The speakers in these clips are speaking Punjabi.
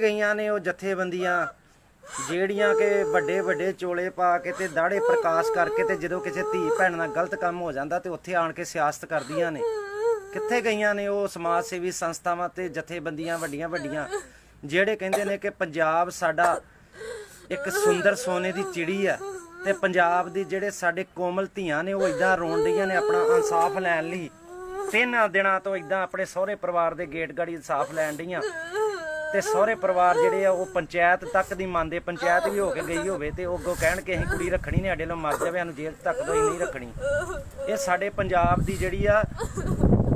ਗਈਆਂ ਨੇ ਉਹ ਜਥੇਬੰਦੀਆਂ, ਜਿਹੜੀਆਂ ਕਿ ਵੱਡੇ ਵੱਡੇ ਚੋਲੇ ਪਾ ਕੇ ਤੇ ਦਾੜੇ ਪ੍ਰਕਾਸ਼ ਕਰਕੇ ਤੇ ਜਦੋਂ ਕਿਸੇ ਧੀ ਭੈਣ ਨਾਲ ਗਲਤ ਕੰਮ ਹੋ ਜਾਂਦਾ ਤੇ ਉੱਥੇ ਆਣ ਕੇ ਸਿਆਸਤ ਕਰਦੀਆਂ ਨੇ। ਕਿੱਥੇ ਗਈਆਂ ਨੇ ਉਹ ਸਮਾਜ ਸੇਵੀ ਸੰਸਥਾਵਾਂ ਤੇ ਜਥੇਬੰਦੀਆਂ ਵੱਡੀਆਂ ਵੱਡੀਆਂ, ਜਿਹੜੇ ਕਹਿੰਦੇ ਨੇ ਕਿ ਪੰਜਾਬ ਸਾਡਾ ਇੱਕ ਸੁੰਦਰ ਸੋਨੇ ਦੀ ਚਿੜੀ ਆ ਤੇ ਪੰਜਾਬ ਦੀ ਜਿਹੜੇ ਸਾਡੇ ਕੋਮਲ ਧੀਆਂ ਨੇ ਉਹ ਇਦਾਂ ਰੋਣ ਰਹੀਆਂ ਨੇ ਆਪਣਾ ਇਨਸਾਫ ਲੈਣ ਲਈ। ਤਿੰਨ ਦਿਨਾਂ ਤੋਂ ਇਦਾਂ ਆਪਣੇ ਸਹੁਰੇ ਪਰਿਵਾਰ ਦੇ ਗੇਟ ਗਾੜੀ ਇਨਸਾਫ ਲੈਣ ਰਹੀਆਂ ਤੇ ਸਹੁਰੇ ਪਰਿਵਾਰ ਜਿਹੜੇ ਆ, ਉਹ ਪੰਚਾਇਤ ਤੱਕ ਦੀ ਮੰਨਦੇ ਪੰਚਾਇਤ ਵੀ ਹੋ ਕੇ ਗਈ ਹੋਵੇ ਤੇ ਉਹ ਅੱਗੋਂ ਕਹਿਣ ਕਿ ਅਸੀਂ ਕੁੜੀ ਰੱਖਣੀ ਨੇ ਸਾਡੇ ਨਾਲ ਮਰ ਜਾਵੇ, ਸਾਨੂੰ ਜੇਲ੍ਹ ਤੱਕ ਤੋਂ ਹੀ ਨਹੀਂ ਰੱਖਣੀ। ਇਹ ਸਾਡੇ ਪੰਜਾਬ ਦੀ ਜਿਹੜੀ ਆ,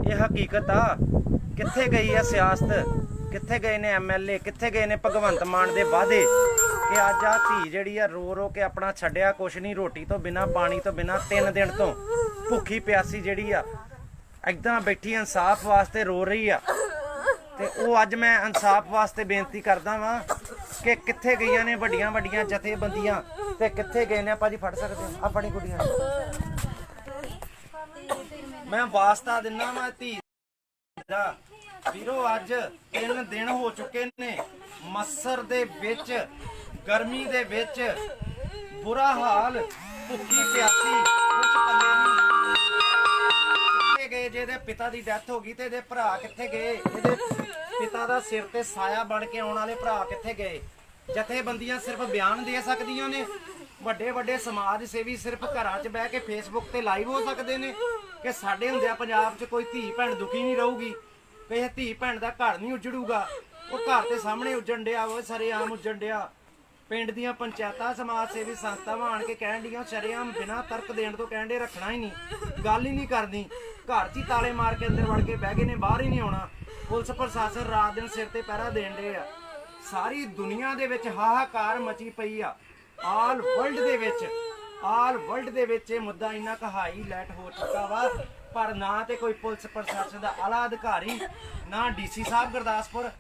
ਇਹ ਹਕੀਕਤ ਆ। ਕਿੱਥੇ ਗਈ ਆ ਸਿਆਸਤ? ਕਿੱਥੇ ਗਏ ਨੇ ਐਮਐਲਏ ਕਿੱਥੇ ਗਏ ਨੇ ਭਗਵੰਤ ਮਾਨ ਦੇ ਵਾਅਦੇ ਕਿ ਅੱਜ ਆ ਧੀ ਜਿਹੜੀ ਆ, ਰੋ ਰੋ ਕੇ ਆਪਣਾ ਛੱਡਿਆ ਕੁਛ ਨਹੀਂ, ਰੋਟੀ ਤੋਂ ਬਿਨਾ, ਪਾਣੀ ਤੋਂ ਬਿਨਾ, ਤਿੰਨ ਦਿਨ ਤੋਂ ਭੁੱਖੀ ਪਿਆਸੀ ਜਿਹੜੀ ਆ, ਏਦਾਂ ਬੈਠੀ ਇਨਸਾਫ ਵਾਸਤੇ ਰੋ ਰਹੀ ਆ। ਤੇ ਉਹ ਅੱਜ ਮੈਂ ਇਨਸਾਫ ਵਾਸਤੇ ਬੇਨਤੀ ਕਰਦਾ ਵਾਂ ਕਿ ਕਿੱਥੇ ਗਈਆਂ ਨੇ ਵੱਡੀਆਂ ਵੱਡੀਆਂ ਜਥੇਬੰਦੀਆਂ ਤੇ ਕਿੱਥੇ ਗਏ ਨੇ? ਭਾਜੀ ਫੜ ਸਕਦੇ ਹੋ। ਆ ਫੜੀ ਕੁੜੀਆਂ ਮੈਂ ਵਾਸਤਾ ਦਿੰਨਾ ਮੈਂ ਧੀ ਦਾ। ਵੀਰੋ, ਅੱਜ ਤਿੰਨ ਦਿਨ ਹੋ ਚੁੱਕੇ ਨੇ। ਮੱਸਰ ਦੇ ਵਿੱਚ, ਗਰਮੀ ਦੇ ਵਿੱਚ ਬੁਰਾ ਹਾਲ, ਭੁੱਖੀ ਪਿਆਸੀ, ਕੁਛ ਪੱਲੇ ਨਹੀਂ। ਕਿੱਥੇ ਗਏ ਜਿਹਦੇ ਪਿਤਾ ਦੀ ਡੈਥ ਹੋ ਗਈ ਤੇ ਇਹਦੇ ਭਰਾ ਕਿੱਥੇ ਗਏ? ਇਹਦੇ ਪਿਤਾ ਦਾ ਸਿਰ ਤੇ ਸਾਇਆ ਬਣ ਕੇ ਆਉਣ ਵਾਲੇ ਭਰਾ ਕਿੱਥੇ ਗਏ? ਜਥੇਬੰਦੀਆਂ ਸਿਰਫ ਬਿਆਨ ਦੇ ਸਕਦੀਆਂ ਨੇ। ਵੱਡੇ ਵੱਡੇ ਸਮਾਜ ਸੇਵੀ ਸਿਰਫ ਘਰਾਂ 'ਚ ਬਹਿ ਕੇ ਫੇਸਬੁੱਕ ਤੇ ਲਾਈਵ ਹੋ ਸਕਦੇ ਨੇ ਕਿ ਸਾਡੇ ਹੁੰਦਿਆਂ ਪੰਜਾਬ 'ਚ ਕੋਈ ਧੀ ਭੈਣ ਦੁਖੀ ਨਹੀਂ ਰਹੂਗੀ ਕਿਸੇ ਧੀ ਭੈਣ ਦਾ ਘਰ ਨਹੀਂ ਉਜੜੂਗਾ। ਉਹ ਘਰ ਦੇ ਸਾਹਮਣੇ ਉਜਣ ਡਿਆ ਉਹ ਸਰੇਆਮ ਉਜਣ ਡਿਆ। ਪਿੰਡ ਦੀਆਂ ਪੰਚਾਇਤਾਂ, ਸਮਾਜ ਸੇਵੀ ਸੰਸਥਾਵਾਂ ਆਣ ਕੇ ਕਹਿਣ ਡੀਆਂ ਸ਼ਰੇਆਮ ਬਿਨਾਂ ਤਰਕ ਦੇਣ ਤੋਂ ਕਹਿਣ ਦੇ ਰੱਖਣਾ ਹੀ ਨਹੀਂ। ਗੱਲ ਹੀ ਨਹੀਂ ਕਰਨੀ। ਘਰ 'ਚ ਹੀ ਤਾਲੇ ਮਾਰ ਕੇ ਅੰਦਰ ਵੜ ਕੇ ਬਹਿ ਗਏ ਨੇ, ਬਾਹਰ ਹੀ ਨਹੀਂ ਆਉਣਾ। ਪੁਲਿਸ ਪ੍ਰਸ਼ਾਸਨ ਰਾਤ ਦਿਨ ਸਿਰ ਤੇ ਪਹਿਰਾ ਦੇਣ ਦੇ ਆ। ਸਾਰੀ ਦੁਨੀਆ ਦੇ ਵਿੱਚ ਹਾਹਾਕਾਰ ਮਚੀ ਪਈ ਆ। ਆਲ ਵਰਲਡ ਦੇ ਵਿੱਚ, ਆਲ ਵਰਲਡ ਦੇ ਵਿੱਚ ਇਹ ਮੁੱਦਾ ਇੰਨਾ ਕਹਾਈ ਲੈਟ ਹੋ ਚੁੱਕਾ ਵਾ। ਪਰ ਨਾ ਤੇ ਕੋਈ ਪੁਲਿਸ ਪ੍ਰਸ਼ਾਸਨ ਦਾ ਆਲਾ ਅਧਿਕਾਰੀ ਨਾ ਡੀਸੀ ਸਾਹਿਬ ਗੁਰਦਾਸਪੁਰ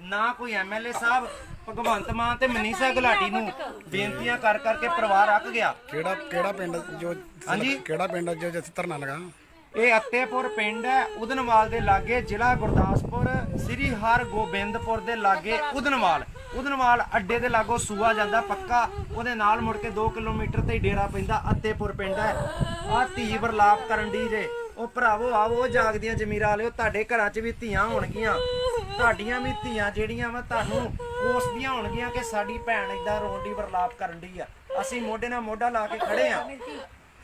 ਨਾ ਕੋਈ ਐਮਐਲਏ ਸਾਹਿਬ ਭਗਵੰਤ ਮਾਨ ਤੇ ਮਨੀਸ਼ਾ ਗੁਲਾਟੀ ਨੂੰ ਬੇਨਤੀਆਂ ਕਰ ਕਰਕੇ ਪਰਿਵਾਰ ਅੱਕ ਗਿਆ। ਕਿਹੜਾ ਕਿਹੜਾ ਪਿੰਡ ਜੋ ਹਾਂਜੀ। ਕਿਹੜਾ ਪਿੰਡ ਜੋ ਜਿੱਥੇ ਧਰਨਾ ਲਗਾ? ਇਹ ਅੱਤੇਪੁਰ ਪਿੰਡ ਹੈ ਉਦਨਵਾਲ ਦੇ ਲਾਗੇ ਜ਼ਿਲ੍ਹਾ ਗੁਰਦਾਸਪੁਰ ਸ੍ਰੀ ਹਰਗੋਬਿੰਦਪੁਰ ਦੇ ਲਾਗੇ ਉਦਨਵਾਲ। ਉਦਨਵਾਲ ਅੱਡੇ ਦੇ ਲਾਗੋਂ ਸੂਆ ਜਾਂਦਾ ਪੱਕਾ ਉਹਦੇ ਨਾਲ ਮੁੜ ਕੇ 2 ਕਿਲੋਮੀਟਰ ਤੇ ਡੇਰਾ ਪੈਂਦਾ ਅੱਤੇਪੁਰ ਪਿੰਡ ਹੈ। ਆ ਧੀ ਵਰਲਾਪ ਕਰਨ ਦੀ ਜੇ। ਉਹ ਭਰਾਵੋ ਆਵੋ ਜਾਗਦੀਆਂ ਜ਼ਮੀਰਾਂ ਵਾਲਿਓ ਤੁਹਾਡੇ ਘਰਾਂ 'ਚ ਵੀ ਧੀਆਂ ਹੋਣਗੀਆਂ। ਤੁਹਾਡੀਆਂ ਵੀ ਧੀਆਂ ਜਿਹੜੀਆਂ ਵਾ ਤੁਹਾਨੂੰ ਕੋਸਦੀਆਂ ਹੋਣਗੀਆਂ ਕਿ ਸਾਡੀ ਭੈਣ ਏਦਾਂ ਰੋਣ ਦੀ ਵਰਲਾਪ ਕਰਨ ਦੀ ਆ। ਅਸੀਂ ਮੋਢੇ ਨਾਲ ਮੋਢਾ ਲਾ ਕੇ ਖੜੇ ਆ।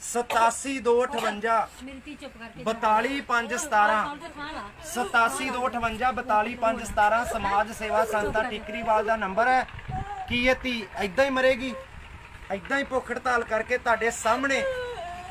87258 ਮਿਲਤੀ ਚੁੱਪ ਕਰਕੇ 42517 87258 42517 ਸਮਾਜ ਸੇਵਾ ਸੰਸਥਾ ਟਿਕਰੀਵਾਲ ਦਾ ਨੰਬਰ ਹੈ। ਕੀ ਇਹ ਧੀ ਐਦਾਂ ਹੀ ਮਰੇਗੀ? ਐਦਾਂ ਹੀ ਭੁੱਖ ਹੜਤਾਲ ਕਰਕੇ ਤੁਹਾਡੇ ਸਾਹਮਣੇ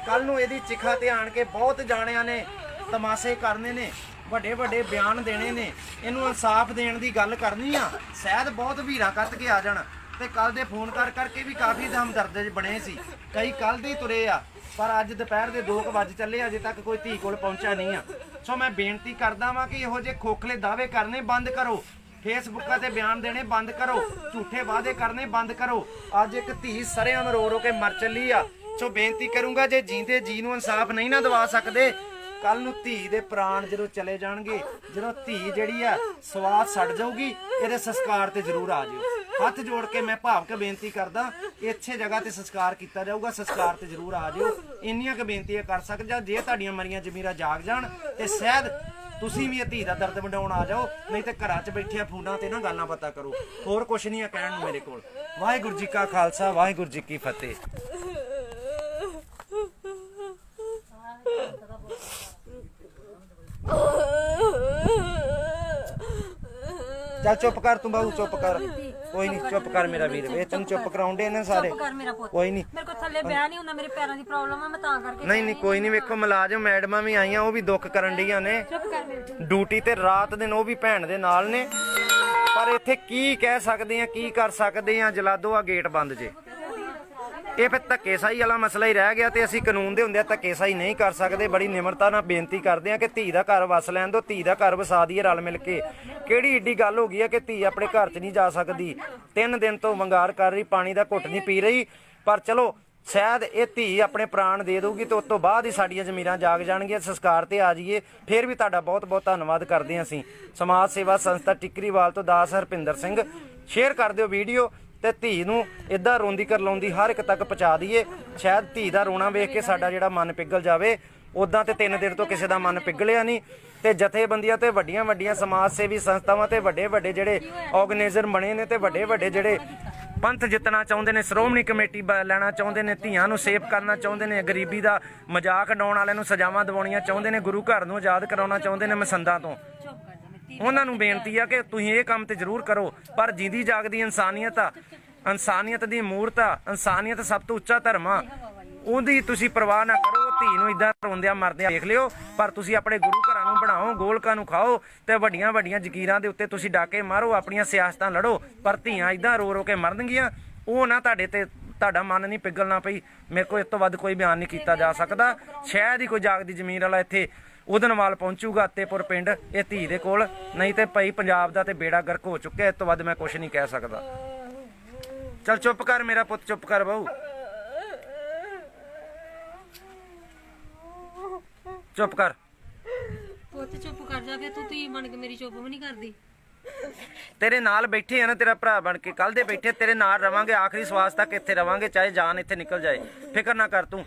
ਕੱਲ ਨੂੰ ਇਹਦੀ ਚਿਖਾ ਤੇ ਆਣ ਕੇ ਬਹੁਤ ਜਾਣਿਆਂ ਨੇ ਤਮਾਸ਼ੇ ਕਰਨੇ ਨੇ, ਵੱਡੇ ਵੱਡੇ ਬਿਆਨ ਦੇਣੇ ਨੇ, ਇਹਨੂੰ ਇਨਸਾਫ ਦੇਣ ਦੀ ਗੱਲ ਕਰਨੀ ਆ। ਸ਼ਾਇਦ ਬਹੁਤ ਵੀਰਾ ਕੱਤ ਕੇ ਆ ਜਾਣ ਤੇ ਕੱਲ ਦੇ ਫੋਨ ਕਰ ਕਰਕੇ ਵੀ ਕਾਫੀ ਹਮਦਰਦ ਬਣੇ ਸੀ। ਕਈ ਕੱਲ ਦੇ ਤੁਰੇ ਆ, ਪਰ ਅੱਜ ਦੁਪਹਿਰ ਦੇ 2 ਵਜੇ ਚੱਲੇ ਅਜੇ ਤੱਕ ਕੋਈ ਧੀ ਕੋਲ ਪਹੁੰਚਿਆ ਨਹੀਂ ਆ। ਸੋ ਮੈਂ ਬੇਨਤੀ ਕਰਦਾ ਵਾਂ ਕਿ ਇਹੋ ਜਿਹੇ ਖੋਖਲੇ ਦਾਅਵੇ ਕਰਨੇ ਬੰਦ ਕਰੋ। ਫੇਸਬੁੱਕਾਂ ਤੇ ਬਿਆਨ ਦੇਣੇ ਬੰਦ ਕਰੋ। ਝੂਠੇ ਵਾਅਦੇ ਕਰਨੇ ਬੰਦ ਕਰੋ। ਅੱਜ ਇੱਕ ਧੀ ਸਰੇਆਮ ਰੋ ਰੋ ਕੇ ਮਰ ਚੱਲੀ ਆ। ਸੋ ਬੇਨਤੀ ਕਰੂੰਗਾ ਜੇ ਜੀਂਦੇ ਜੀ ਨੂੰ ਇਨਸਾਫ ਨਹੀਂ ਨਾ ਦਵਾ ਸਕਦੇ ਕੱਲ ਨੂੰ ਧੀ ਦੇ ਪ੍ਰਾਣ ਜਦੋਂ ਚਲੇ ਜਾਣਗੇ, ਜਦੋਂ ਧੀ ਜਿਹੜੀ ਆ ਸਵਾਦ ਛੱਡ ਜਾਊਗੀ, ਇਹਦੇ ਸੰਸਕਾਰ ਤੇ ਜ਼ਰੂਰ ਆ ਜਿਓ। ਹੱਥ ਜੋੜ ਕੇ ਮੈਂ ਭਾਵਕ ਬੇਨਤੀ ਕਰਦਾ, ਇੱਥੇ ਜਗ੍ਹਾ ਤੇ ਸੰਸਕਾਰ ਕੀਤਾ ਜਾਊਗਾ, ਸੰਸਕਾਰ ਤੇ ਜ਼ਰੂਰ ਆ ਜਿਓ। ਇੰਨੀਆਂ ਕੁ ਬੇਨਤੀਆਂ ਕਰ ਸਕਦਾ ਜੇ ਤੁਹਾਡੀਆਂ ਮਰੀਆਂ ਜ਼ਮੀਰਾਂ ਜਾਗ ਜਾਣ, ਤੇ ਸ਼ਾਇਦ ਤੁਸੀਂ ਵੀ ਇਹ ਧੀ ਦਾ ਦਰਦ ਵਡਾਉਣ ਆ ਜਾਓ, ਨਹੀਂ ਤੇ ਘਰਾਂ 'ਚ ਬੈਠਿਆਂ ਫੋਨਾਂ ਤੇ ਨਾ ਗੱਲਾਂ ਪਤਾ ਕਰੋ। ਹੋਰ ਕੁਛ ਨਹੀਂ ਆ ਕਹਿਣ ਨੂੰ ਮੇਰੇ ਕੋਲ। ਵਾਹਿਗੁਰੂ ਜੀ ਕਾ ਖਾਲਸਾ, ਵਾਹਿਗੁਰੂ ਜੀ ਕੀ ਫਤਿਹ। ਚੱਲ ਚੁੱਪ ਕਰ ਤੂੰ ਬਾਬੂ ਚੁੱਪ ਕਰ। ਕੋਈ ਨਹੀਂ ਚੁੱਪ ਕਰ ਮੇਰਾ ਵੀਰ। ਇਹ ਤੈਨੂੰ ਚੁੱਪ ਕਰਾਉਂਦੇ ਨੇ ਸਾਰੇ। ਚੁੱਪ ਕਰ ਮੇਰਾ ਪੁੱਤ। ਕੋਈ ਨਹੀਂ ਮੇਰੇ ਕੋਲ ਥੱਲੇ ਬਿਆਨ ਨਹੀਂ ਹੁੰਦਾ ਮੇਰੇ ਪੈਰਾਂ ਦੀ ਪ੍ਰੋਬਲਮ ਆ ਮੈਂ ਤਾਂ ਕਰਕੇ ਨਹੀਂ ਨਹੀਂ ਕੋਈ ਨਹੀਂ ਵੇਖੋ ਮੁਲਾਜ਼ਮ ਮੈਡਮਾਂ ਵੀ ਆਈਆਂ ਉਹ ਵੀ ਦੁੱਖ ਕਰਨ ਡੀਆਂ ਨੇ। ਚੁੱਪ ਕਰ ਮੇਰੇ ਡਿਊਟੀ ਤੇ ਰਾਤ ਦਿਨ ਉਹ ਵੀ ਭੈਣ ਦੇ ਨਾਲ ਨੇ। ਪਰ ਇੱਥੇ ਕੀ ਕਹਿ ਸਕਦੇ ਆ ਕੀ ਕਰ ਸਕਦੇ ਆ ਜਲਾਦੋ ਆ ਗੇਟ ਬੰਦ ਜੇ। ਇਹ ਫਿਰ ਧੱਕੇਸ਼ਾਹੀ ਵਾਲਾ ਮਸਲਾ ਹੀ ਰਹਿ ਗਿਆ ਤੇ ਅਸੀਂ ਕਾਨੂੰਨ ਦੇ ਹੁੰਦਿਆਂ ਧੱਕੇਸਾਈ ਨਹੀਂ ਕਰ ਸਕਦੇ। ਬੜੀ ਨਿਮਰਤਾ ਨਾਲ ਬੇਨਤੀ ਕਰਦੇ ਹਾਂ ਕਿ ਧੀ ਦਾ ਘਰ ਵਸ ਲੈਣ ਦਿਓ, ਧੀ ਦਾ ਘਰ ਵਸਾ ਦਈਏ ਰਲ ਮਿਲ ਕੇ। ਕਿਹੜੀ ਏਡੀ ਗੱਲ ਹੋ ਗਈ ਹੈ ਕਿ ਧੀ ਆਪਣੇ ਘਰ 'ਚ ਨਹੀਂ ਜਾ ਸਕਦੀ। ਤਿੰਨ ਦਿਨ ਤੋਂ ਵੰਗਾਰ ਕਰ ਰਹੀ, ਪਾਣੀ ਦਾ ਘੁੱਟ ਨਹੀਂ ਪੀ ਰਹੀ। ਪਰ ਚਲੋ, ਸ਼ਾਇਦ ਇਹ ਧੀ ਆਪਣੇ ਪ੍ਰਾਣ ਦੇ ਦਊਗੀ ਤੇ ਉਸ ਤੋਂ ਬਾਅਦ ਹੀ ਸਾਡੀਆਂ ਜ਼ਮੀਰਾਂ ਜਾਗ ਜਾਣਗੀਆਂ, ਸੰਸਕਾਰ ਤੇ ਆ ਜਾਈਏ। ਫਿਰ ਵੀ ਤੁਹਾਡਾ ਬਹੁਤ ਬਹੁਤ ਧੰਨਵਾਦ ਕਰਦੇ ਹਾਂ ਅਸੀਂ। ਸਮਾਜ ਸੇਵਾ ਸੰਸਥਾ ਟਿੱਕਰੀਵਾਲ ਤੋਂ ਦਾਸ ਹਰਪਿੰਦਰ ਸਿੰਘ। ਸ਼ੇਅਰ ਕਰ ਦਿਓ ਵੀਡੀਓ। ਤੇ ਧੀ ਨੂੰ ਇਦਾਂ ਰੋਂਦੀ ਕਰ ਲਾਉਂਦੀ ਹਰ ਇੱਕ ਤੱਕ ਪਹੁੰਚਾ ਦਈਏ। ਸ਼ਾਇਦ ਧੀ ਦਾ ਰੋਣਾ ਵੇਖ ਕੇ ਸਾਡਾ ਜਿਹੜਾ ਮਨ ਪਿਘਲ ਜਾਵੇ ਉਦਾਂ ਤੇ ਤਿੰਨ ਦਿਨ ਤੋਂ ਕਿਸੇ ਦਾ ਮਨ ਪਿਘਲਿਆ ਨਹੀਂ। ਤੇ ਜਥੇਬੰਦੀਆਂ ਤੇ ਵੱਡੀਆਂ ਵੱਡੀਆਂ ਸਮਾਜ ਸੇਵੀ ਸੰਸਥਾਵਾਂ ਤੇ ਵੱਡੇ ਵੱਡੇ ਜਿਹੜੇ ਆਰਗੇਨਾਈਜ਼ਰ ਬਣੇ ਨੇ ਤੇ ਵੱਡੇ ਵੱਡੇ ਜਿਹੜੇ ਪੰਥ ਜਿੱਤਣਾ ਚਾਹੁੰਦੇ ਨੇ, ਸ਼੍ਰੋਮਣੀ ਕਮੇਟੀ ਬ- ਲੈਣਾ ਚਾਹੁੰਦੇ ਨੇ, ਧੀਆਂ ਨੂੰ ਸੇਵ ਕਰਨਾ ਚਾਹੁੰਦੇ ਨੇ, ਗਰੀਬੀ ਦਾ ਮਜ਼ਾਕ ਉਡਾਉਣ ਵਾਲਿਆਂ ਨੂੰ ਸਜ਼ਾਵਾਂ ਦਿਵਾਉਣੀਆਂ ਚਾਹੁੰਦੇ ਨੇ, ਗੁਰੂ ਘਰ ਨੂੰ ਆਜ਼ਾਦ ਕਰਾਉਣਾ ਚਾਹੁੰਦੇ ਨੇ ਮਸੰਦਾਂ ਤੋਂ। ਉਹਨਾਂ ਨੂੰ ਬੇਨਤੀ ਆ ਕਿ ਤੁਸੀਂ ਇਹ ਕੰਮ ਤੇ ਜ਼ਰੂਰ ਕਰੋ, ਪਰ ਜਿੰਦੀ ਜਾਗਦੀ ਇਨਸਾਨੀਅਤ ਆ, ਇਨਸਾਨੀਅਤ ਦੀ ਮੂਰਤ ਆ, ਇਨਸਾਨੀਅਤ ਸਭ ਤੋਂ ਉੱਚਾ ਧਰਮ ਆ। ਉਹਦੀ ਤੁਸੀਂ ਪਰਵਾਹ ਨਾ ਕਰੋ, ਧੀ ਨੂੰ ਇਦਾਂ ਰੋਂਦਿਆਂ ਮਰਦਿਆਂ ਦੇਖ ਲਿਓ, ਪਰ ਤੁਸੀਂ ਆਪਣੇ ਗੁਰੂ ਘਰਾਂ ਨੂੰ ਬਣਾਓ, ਗੋਲਕਾਂ ਨੂੰ ਖਾਓ ਤੇ ਵੱਡੀਆਂ ਵੱਡੀਆਂ ਜ਼ਕੀਰਾਂ ਦੇ ਉੱਤੇ ਤੁਸੀਂ ਡਾਕੇ ਮਾਰੋ, ਆਪਣੀਆਂ ਸਿਆਸਤਾਂ ਲੜੋ, ਪਰ ਧੀਆਂ ਇਦਾਂ ਰੋ ਰੋ ਕੇ ਮਰਨਗੀਆਂ, ਉਹ ਨਾ ਤੁਹਾਡੇ ਤੇ ਤੁਹਾਡਾ ਮਨ ਨਹੀਂ ਪਿਘਲਣਾ ਪਈ। ਮੇਰੇ ਕੋਲ ਇਸ ਤੋਂ ਵੱਧ ਕੋਈ ਬਿਆਨ ਨਹੀਂ ਕੀਤਾ ਜਾ ਸਕਦਾ। ਸ਼ਾਇਦ ਹੀ ਕੋਈ ਜਾਗਦੀ ਜਮੀਰ ਵਾਲਾ ਇੱਥੇ ਉਦਨਵਾਲ ਪਹੁੰਚੂਗਾ ਅੱਤੇਪੁਰ ਪਿੰਡ ਇਹ ਧੀ ਦੇ ਕੋਲ। ਨਹੀਂ ਤੇ ਭਾਈ ਪੰਜਾਬ ਦਾ ਤੇ ਬੇੜਾ ਗਰਕ ਹੋ ਚੁੱਕਿਆ ਇਸ ਤੋਂ ਵੱਧ ਮੈਂ ਕੁਝ ਨਹੀਂ ਕਹਿ ਸਕਦਾ। ਚਲ ਚੁੱਪ ਕਰ ਮੇਰਾ ਪੁੱਤ ਚੁੱਪ ਕਰ ਬਹੂ ਚੁੱਪ ਕਰ। ਪੁੱਤ ਚੁੱਪ ਕਰ ਜਾ ਫਿਰ ਤੂੰ ਤੀ ਬਣ ਕੇ ਮੇਰੀ ਚੁੱਪ ਵੀ ਨਹੀਂ ਕਰਦੀ। ਤੇਰੇ ਨਾਲ ਬੈਠੇ ਆ ਨਾ ਤੇਰਾ ਭਰਾ ਬਣ ਕੇ ਕੱਲ ਦੇ ਬੈਠੇ ਤੇਰੇ ਨਾਲ ਰਵਾਂਗੇ ਆਖਰੀ ਸਵਾਸ ਤੱਕ ਇੱਥੇ ਰਵਾਂਗੇ ਚਾਹੇ ਜਾਨ ਇੱਥੇ ਨਿਕਲ ਜਾਏ। ਫਿਕਰ ਨਾ ਕਰ ਤੂੰ।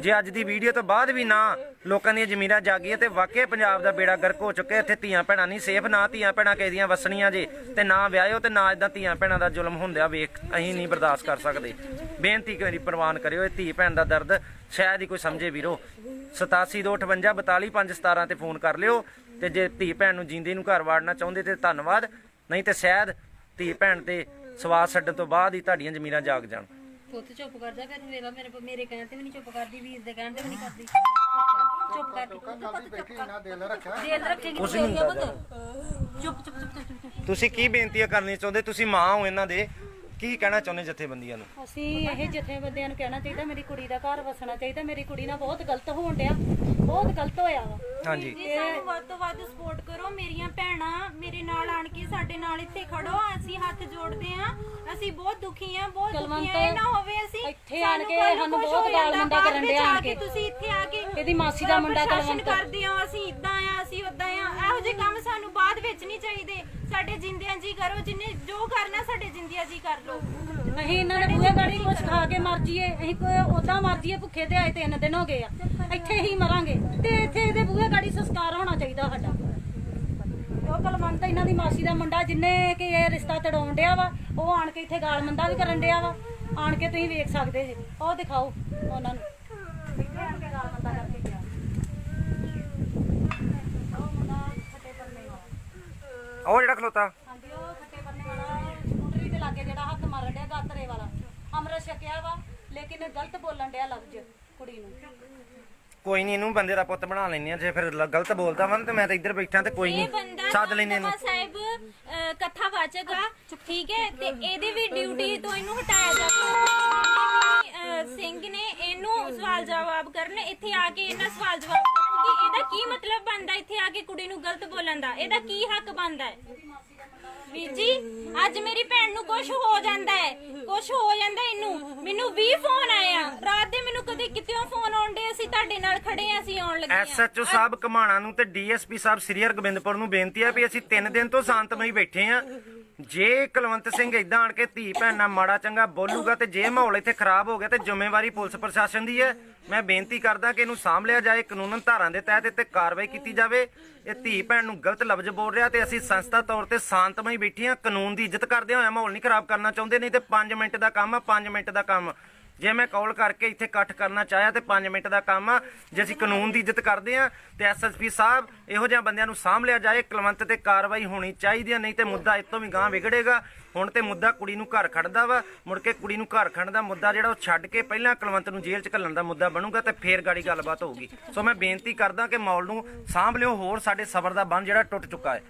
ਜੇ ਅੱਜ ਦੀ ਵੀਡੀਓ ਤੋਂ ਬਾਅਦ ਵੀ ਨਾ ਲੋਕਾਂ ਦੀਆਂ ਜ਼ਮੀਰਾਂ ਜਾਗੀਆਂ ਤੇ ਵਾਕਿਆ ਪੰਜਾਬ ਦਾ ਬੇੜਾ ਗਰਕ ਹੋ ਚੁੱਕਿਆ, ਇੱਥੇ ਧੀਆਂ ਭੈਣਾਂ ਨਹੀਂ ਸੇਫ, ਨਾ ਧੀਆਂ ਭੈਣਾਂ ਕਿਸੇ ਦੀਆਂ ਵਸਣੀਆਂ ਜੇ ਤੇ ਨਾ ਵਿਆਹਿਓ ਤੇ ਨਾ ਇਦਾਂ ਧੀਆਂ ਭੈਣਾਂ ਦਾ ਜ਼ੁਲਮ ਹੁੰਦਿਆ ਵੇਖ, ਅਸੀਂ ਨਹੀਂ ਬਰਦਾਸ਼ਤ ਕਰ ਸਕਦੇ। ਬੇਨਤੀ ਕਰੀ ਪ੍ਰਵਾਨ ਕਰਿਓ, ਇਹ ਧੀ ਭੈਣ ਦਾ ਦਰਦ ਸ਼ਾਇਦ ਹੀ ਕੋਈ ਸਮਝੇ ਵੀਰੋ। 8725 42517 ਤੇ ਫੋਨ ਕਰ ਲਿਓ ਤੇ ਜੇ ਧੀ ਭੈਣ ਨੂੰ ਜਿੰਦੇ ਨੂੰ ਘਰ ਵਾੜਨਾ ਚਾਹੁੰਦੇ ਤੇ ਧੰਨਵਾਦ, ਨਹੀਂ ਤੇ ਸ਼ਾਇਦ ਧੀ ਭੈਣ ਤੇ ਸਵਾਸ ਛੱਡਣ ਤੋਂ ਬਾਅਦ ਹੀ ਤੁਹਾਡੀਆਂ ਜ਼ਮੀਨਾਂ ਜਾਗ ਜਾਣ। ਪੁੱਤ ਚੁੱਪ ਕਰ ਜਾ ਫਿਰ ਮੇਰਾ ਮੇਰੇ ਮੇਰੇ ਕਹਿਣ ਤੇ ਵੀ ਨਹੀਂ ਚੁੱਪ ਕਰਦੀ ਵੀਰ ਦੇ ਕਹਿਣ ਤੇ ਵੀ ਨਹੀਂ ਕਰਦੀ। ਚੁੱਪ ਕਰ ਦਿਲ ਰੱਖੇਗੀ ਕੁਛ ਨਹੀਂ ਤੇਰੀਆਂ ਪੁੱਤ। ਚੁੱਪ ਚੁੱਪ ਚੁੱਪ ਚੁੱਪ ਚੁੱਪ ਤੁਸੀਂ ਕੀ ਬੇਨਤੀਆਂ ਕਰਨੀ ਚਾਹੁੰਦੇ? ਤੁਸੀਂ ਮਾਂ ਹੋ ਇਹਨਾਂ ਦੇ। ਕੀ ਕਹਿਣਾ ਚਾਹੁੰਦੇ ਜਥੇਬੰਦੀਆਂ ਨੂੰ ਅਸੀਂ ਇਹ ਜਥੇਬੰਦੀਆਂ ਨੂੰ ਕਹਿਣਾ ਚਾਹੀਦਾ ਮੇਰੀ ਕੁੜੀ ਦਾ ਘਰ ਵਸਣਾ ਚਾਹੀਦਾ ਮੇਰੀ ਕੁੜੀ ਨਾਲ ਬਹੁਤ ਗਲਤ ਹੋਣ ਡਿਆ ਬਹੁਤ ਗਲਤ ਹੋਇਆ ਵਾ ਹਾਂਜੀ ਜੀ ਸਾਨੂੰ ਵੱਧ ਤੋਂ ਵੱਧ ਸਪੋਰਟ ਕਰੋ ਮੇਰੀਆਂ ਭੈਣਾਂ ਮੇਰੇ ਨਾਲ ਆਣ ਕੇ ਸਾਡੇ ਨਾਲ ਇੱਥੇ ਖੜੋ ਅਸੀਂ ਹੱਥ ਜੋੜਦੇ ਆਂ ਅਸੀਂ ਬਹੁਤ ਦੁਖੀ ਆਂ ਬਹੁਤ ਦੁਖੀ ਆਂ ਇਹ ਨਾ ਹੋਵੇ ਅਸੀਂ ਇੱਥੇ ਆਣ ਕੇ ਸਾਨੂੰ ਬਹੁਤ ਗਾਲ ਬਾਅਦ ਕਰਨ ਡਿਆ ਆ ਆਣ ਕੇ। ਤੁਸੀਂ ਇੱਥੇ ਆ ਕੇ ਇਹਦੀ ਮਾਸੀ ਦਾ ਮੁੰਡਾ ਕੁਲਵੰਤ। ਕਰਦੇ ਆ ਅਸੀਂ ਇਦਾਂ ਆ ਅਸੀਂ ਉਦਾਂ ਆ ਇਹੋ ਜਿਹੇ ਕੰਮ ਸਾਨੂੰ ਬਾਅਦ ਵਿੱਚ ਨਹੀਂ ਚਾਹੀਦੇ ਸਾਡੇ ਜਿੰਦਿਆਂ ਜੀ ਕਰੋ ਜਿੰਨੇ ਜੋ ਕਰਨਾ ਸਾਡੇ ਜਿੰਦਿਆਂ ਜੀ ਕਰ ਲਓ। ਅਸੀਂ ਇਹਨਾਂ ਦੇ ਬੂਹੇ ਗਾੜੀ ਕੁਝ ਖਾ ਕੇ ਮਰ ਜੀਏ ਅਸੀਂ ਕੋਈ ਉਦਾਂ ਮਰ ਜੀਏ ਭੁੱਖੇ ਤੇ ਆਏ ਤਿੰਨ ਦਿਨ ਹੋ ਗਏ ਆ। ਇੱਥੇ ਹੀ ਮਰਾਂਗੇ। ਤੇ ਇੱਥੇ ਇਹਦੇ ਬੂਹੇ ਗਾੜੀ ਸੰਸਕਾਰ ਹੋਣਾ ਚਾਹੀਦਾ ਸਾਡਾ। ਉਹ ਕਲਮੰਤ ਇਹਨਾਂ ਦੀ ਮਾਸੀ ਦਾ ਮੁੰਡਾ ਜਿੰਨੇ ਕਿ ਇਹ ਰਿਸ਼ਤਾ ਤੜਾਉਣ ਡਿਆ ਵਾ ਉਹ ਆਣ ਕੇ ਇੱਥੇ ਗਾਲ ਮੰਦਾ ਵੀ ਕਰਨ ਡਿਆ ਵਾ। ਆਣ ਕੇ ਤੁਸੀਂ ਵੇਖ ਸਕਦੇ ਜੀ। ਉਹ ਦਿਖਾਓ ਉਹਨਾਂ ਨੂੰ। ਇੱਥੇ ਆਣ ਕੇ ਗਾਲ ਮੰਦਾ ਕਰਕੇ ਗਿਆ? ਉਹ ਮੁੰਡਾ ਖੱਟੇ ਪਰਨੇ ਵਾਲਾ ਉਹ ਜਿਹੜਾ ਖਲੋਤਾ ਹਾਂਜੀ ਉਹ ਖੱਟੇ ਪਰਨੇ ਵਾਲਾ ਸਕੂਟਰੀ ਤੇ ਲਾਗੇ ਜਿਹੜਾ ਹੱਥ ਮਾਰਨ ਡਿਆ ਗਾਤਰੇ ਵਾਲਾ ਅਮਰ ਛਕਿਆ ਵਾ ਲੇਕਿਨ ਗਲਤ ਬੋਲਣ ਡਿਆ ਲਫ਼ਜ਼ ਕੁੜੀ ਨੂੰ। ਕੋਈ ਨਹੀਂ ਇਹਨੂੰ ਬੰਦੇ ਦਾ ਪੁੱਤ ਬਣਾ ਲੈਨੇ ਆ ਜੇ ਫਿਰ ਲ- ਗਲਤ ਬੋਲਦਾ ਵਾ ਨਾ ਤੇ ਮੈਂ ਤਾਂ ਇੱਧਰ ਬੈਠਾ ਤੇ ਕੋਈ ਇਹ ਨਹੀਂ ਬੰਦਾ ਸੱਦ ਲੈਨੇ ਇਹਨੂੰ। ਸਾਹਿਬ ਅਹ, ਕਥਾਵਾਚਕ ਆ ਠੀਕ ਹੈ? ਤੇ ਇਹਦੀ ਵੀ ਡਿਊਟੀ ਤੋਂ ਇਹਨੂੰ ਹਟਾਇਆ ਜਾਵੇ ਸਿੰਘ ਨੇ ਇਹਨੂੰ ਸਵਾਲ ਜਵਾਬ ਕਰਨ ਇੱਥੇ ਆ ਕੇ ਇਹਨਾਂ ਸਵਾਲ ਜਵਾਬ ਕਰਨਗੇ ਇਹਦਾ ਕੀ ਮਤਲਬ ਬਣਦਾ ਇੱਥੇ ਆ ਕੇ ਕੁੜੀ ਨੂੰ ਗਲਤ ਬੋਲਣ ਦਾ? ਇਹਦਾ ਕੀ ਹੱਕ ਬਣਦਾ ਹੈ? ਵੀਰ ਜੀ, ਅੱਜ ਮੇਰੀ ਭੈਣ ਨੂੰ ਕੁਝ ਹੋ ਜਾਂਦਾ ਹੈ। ਕੁਝ ਹੋ ਜਾਂਦਾ ਇਹਨੂੰ। ਮੈਨੂੰ 20 ਫੋਨ ਆਏ ਆ। ਰਾਤ ਦੇ ਮੈਨੂੰ ਕਦੇ ਕਿਤੇੋਂ ਫੋਨ ਆਉਂਦੇ ਅਸੀਂ ਤੁਹਾਡੇ ਨਾਲ ਖੜੇ ਆ, ਅਸੀਂ ਆਉਣ ਲੱਗੇ ਆ। ਐਸਐਚਓ ਸਾਹਿਬ ਕਮਾਣਾ ਨੂੰ ਤੇ ਡੀਐਸਪੀ ਸਾਹਿਬ ਸ੍ਰੀ ਹਰਗੋਬਿੰਦਪੁਰ ਨੂੰ ਬੇਨਤੀ ਹੈ ਵੀ ਅਸੀਂ 3 ਦਿਨ ਤੋਂ ਸ਼ਾਂਤਮਈ ਬੈਠੇ ਆ। ਜੇ ਕੁਲਵੰਤ ਸਿੰਘ ਇਦਾਂ ਆਣ ਕੇ ਧੀ ਭੈਣ ਨਾਲ ਮਾੜਾ ਚੰਗਾ ਬੋਲੂਗਾ ਤੇ ਜੇ ਮਾਹੌਲ ਇੱਥੇ ਖਰਾਬ ਹੋ ਗਿਆ ਤੇ ਜ਼ਿੰਮੇਵਾਰੀ ਪੁਲਿਸ ਪ੍ਰਸ਼ਾਸਨ ਦੀ ਹੈ, ਮੈਂ ਬੇਨਤੀ ਕਰਦਾ ਕਿ ਇਹਨੂੰ ਸਾਂਭ ਲਿਆ ਜਾਏ, ਕਾਨੂੰਨ ਧਾਰਾਂ ਦੇ ਤਹਿਤ ਇੱਥੇ ਕਾਰਵਾਈ ਕੀਤੀ ਜਾਵੇ। ਇਹ ਧੀ ਭੈਣ ਨੂੰ ਗਲਤ ਲਫ਼ਜ਼ ਬੋਲ ਰਿਹਾ ਤੇ ਅਸੀਂ ਸੰਸਥਾ ਤੌਰ ਤੇ ਸ਼ਾਂਤਮਈ ਬੈਠੇ ਆ ਕਾਨੂੰਨ ਦੀ ਇੱਜ਼ਤ ਕਰਦੇ ਹੋਇਆ ਮਾਹੌਲ ਨਹੀਂ ਖਰਾਬ ਕਰਨਾ ਚਾਹੁੰਦੇ, ਨਹੀਂ ਤੇ 5 ਮਿੰਟ ਦਾ ਕੰਮ ਆ 5 ਮਿੰਟ ਦਾ ਕੰਮ। ਜੇ ਮੈਂ ਕਾਲ ਕਰਕੇ ਇੱਥੇ ਇਕੱਠ ਕਰਨਾ ਚਾਹਿਆ ਤੇ 5 ਮਿੰਟ ਦਾ ਕੰਮ ਆ, ਜੇ ਅਸੀਂ ਕਾਨੂੰਨ ਦੀ ਇੱਜ਼ਤ ਕਰਦੇ ਆ ਤੇ ਐਸਐਸਪੀ ਸਾਹਿਬ ਇਹੋ ਜਿਹੇ ਬੰਦਿਆਂ ਨੂੰ ਸਾਂਭ ਲਿਆ ਜਾਏ, ਕੁਲਵੰਤ ਤੇ ਕਾਰਵਾਈ ਹੋਣੀ ਚਾਹੀਦੀ ਆ, ਨਹੀਂ ਤੇ ਮੁੱਦਾ ਇਤੋਂ ਵੀ ਗਾਂ ਵਿਗੜੇਗਾ। ਹੁਣ ਤੇ ਮੁੱਦਾ ਕੁੜੀ ਨੂੰ ਘਰ ਖੜਦਾ ਵਾ, ਮੁੜ ਕੇ ਕੁੜੀ ਨੂੰ ਘਰ ਖੜਨ ਦਾ ਮੁੱਦਾ ਜਿਹੜਾ ਉਹ ਛੱਡ ਕੇ ਪਹਿਲਾਂ ਕੁਲਵੰਤ ਨੂੰ ਜੇਲ੍ਹ 'ਚ ਘੱਲਣ ਦਾ ਮੁੱਦਾ ਬਣੂਗਾ ਤੇ ਫੇਰ ਗਾੜੀ ਗੱਲਬਾਤ ਹੋਊਗੀ। ਸੋ ਮੈਂ ਬੇਨਤੀ ਕਰਦਾ ਕਿ ਮੌਲ ਨੂੰ ਸਾਂਭ ਲਿਓ, ਹੋਰ ਸਾਡੇ ਸਬਰ ਦਾ ਬੰਦ ਜਿਹੜਾ ਟੁੱਟ ਚੁੱਕਾ ਹੈ।